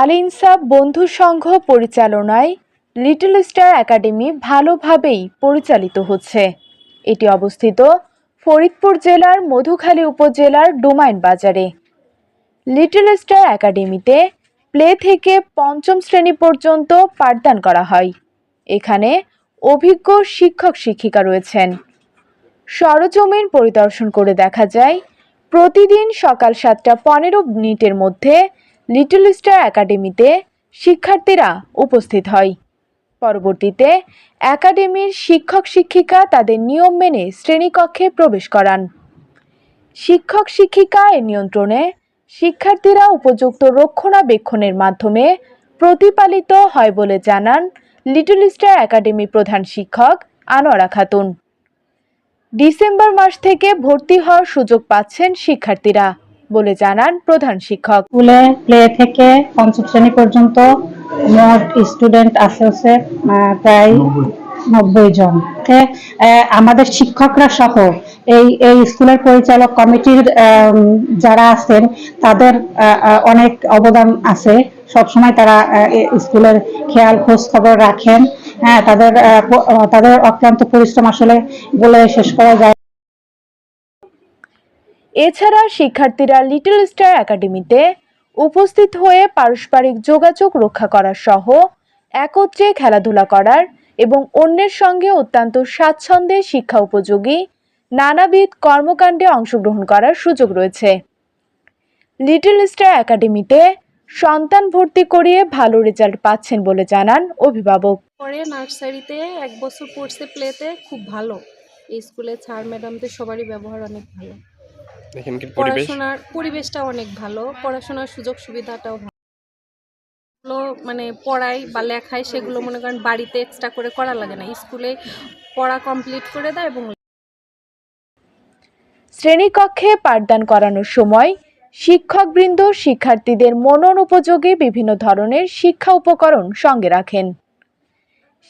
আল ইনসাফ বন্ধু সংঘ পরিচালনায় লিটল স্টার একাডেমি ভালোভাবেই পরিচালিত হচ্ছে। এটি অবস্থিত ফরিদপুর জেলার মধুখালী উপজেলার ডুমাইন বাজারে। লিটল স্টার একাডেমিতে প্লে থেকে পঞ্চম শ্রেণি পর্যন্ত পাঠদান করা হয়। এখানে অভিজ্ঞ শিক্ষক শিক্ষিকা রয়েছেন। সরজমিন পরিদর্শন করে দেখা যায়, প্রতিদিন সকাল সাতটা পনেরো মিনিটের মধ্যে লিটল স্টার একাডেমিতে শিক্ষার্থীরা উপস্থিত হয়। পরবর্তীতে একাডেমির শিক্ষক শিক্ষিকা তাদের নিয়ম মেনে শ্রেণীকক্ষে প্রবেশ করান। শিক্ষক শিক্ষিকা এর নিয়ন্ত্রণে শিক্ষার্থীরা উপযুক্ত রক্ষণাবেক্ষণের মাধ্যমে প্রতিপালিত হয় বলে জানান লিটল স্টার একাডেমি প্রধান শিক্ষক আনোয়ারা খাতুন। ডিসেম্বর মাস থেকে ভর্তি হওয়ার সুযোগ পাচ্ছেন শিক্ষার্থীরা। বলে জানান প্রধান শিক্ষক। স্কুলে প্লে থেকে পঞ্চম শ্রেণি পর্যন্ত মোট স্টুডেন্ট আছে হচ্ছে আহ, প্রায় নব্বই। জন। আমাদের শিক্ষকরা সহ এই এই স্কুলের পরিচালক কমিটির যারা আছেন তাদের অনেক অবদান আছে। সবসময় তারা স্কুলের খেয়াল খোঁজ খবর রাখেন। হ্যাঁ তাদের আহ, তাদের অক্লান্ত পরিশ্রম আসলে বলে শেষ করা যায় এছাড়া শিক্ষার্থীরা লিটল স্টার একাডেমিতে উপস্থিত হয়ে পারস্পরিক যোগাযোগ রক্ষা করার সহ একত্রে খেলাধুলা করার এবং অন্যের সঙ্গে অত্যন্ত স্বাচ্ছন্দ্যে শিক্ষা উপযোগী নানাবিধ কর্মকাণ্ডে অংশগ্রহণ করার সুযোগ রয়েছে। লিটল স্টার একাডেমিতে সন্তান ভর্তি করিয়ে ভালো রেজাল্ট পাচ্ছেন বলে জানান অভিভাবক। পরে নার্সারিতে এক বছর পড়ছে প্লেতে খুব ভালো। এই স্কুলে স্যার, ম্যাডামদের সবারই ব্যবহার অনেক ভালো। এখানকার পরিবেশ। পড়াশোনার পরিবেশটা অনেক ভালো পড়াশোনার সুযোগ সুবিধাটাও ভালো। মানে পড়াই বা লেখাই সেগুলো মনে করেন বাড়িতে এক্সট্রা করে করা লাগে না। স্কুলে পড়া কমপ্লিট করে দেয় এবং শ্রেণীকক্ষে পাঠদান করানোর সময় শিক্ষকবৃন্দ শিক্ষার্থীদের মনন উপযোগী বিভিন্ন ধরনের শিক্ষা উপকরণ সঙ্গে রাখেন।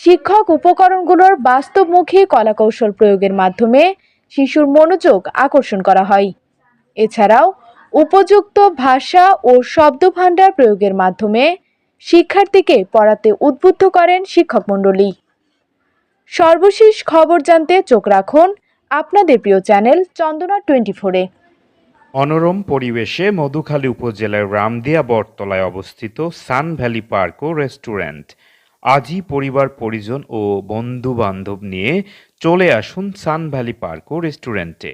শিক্ষক উপকরণগুলোর বাস্তবমুখী কলাকৌশল প্রয়োগের মাধ্যমে শিশুর মনোযোগ আকর্ষণ করা হয়। এছাড়াও উপযুক্ত ভাষা ও শব্দভাণ্ডার প্রয়োগের মাধ্যমে শিক্ষার্থীকে পড়াতে উদ্বুদ্ধ করেন শিক্ষক মণ্ডলী। সর্বশেষ খবর জানতে চোখ রাখুন আপনাদের প্রিয় চ্যানেল চন্দনা টোয়েন্টি ফোরে মনোরম পরিবেশে মধুখালী উপজেলার রামদিয়া বটতলায় অবস্থিত সান ভ্যালি পার্ক ও রেস্টুরেন্ট। আজই পরিবার, পরিজন ও বন্ধু বান্ধব নিয়ে চলে আসুন সান ভ্যালি পার্ক ও রেস্টুরেন্টে।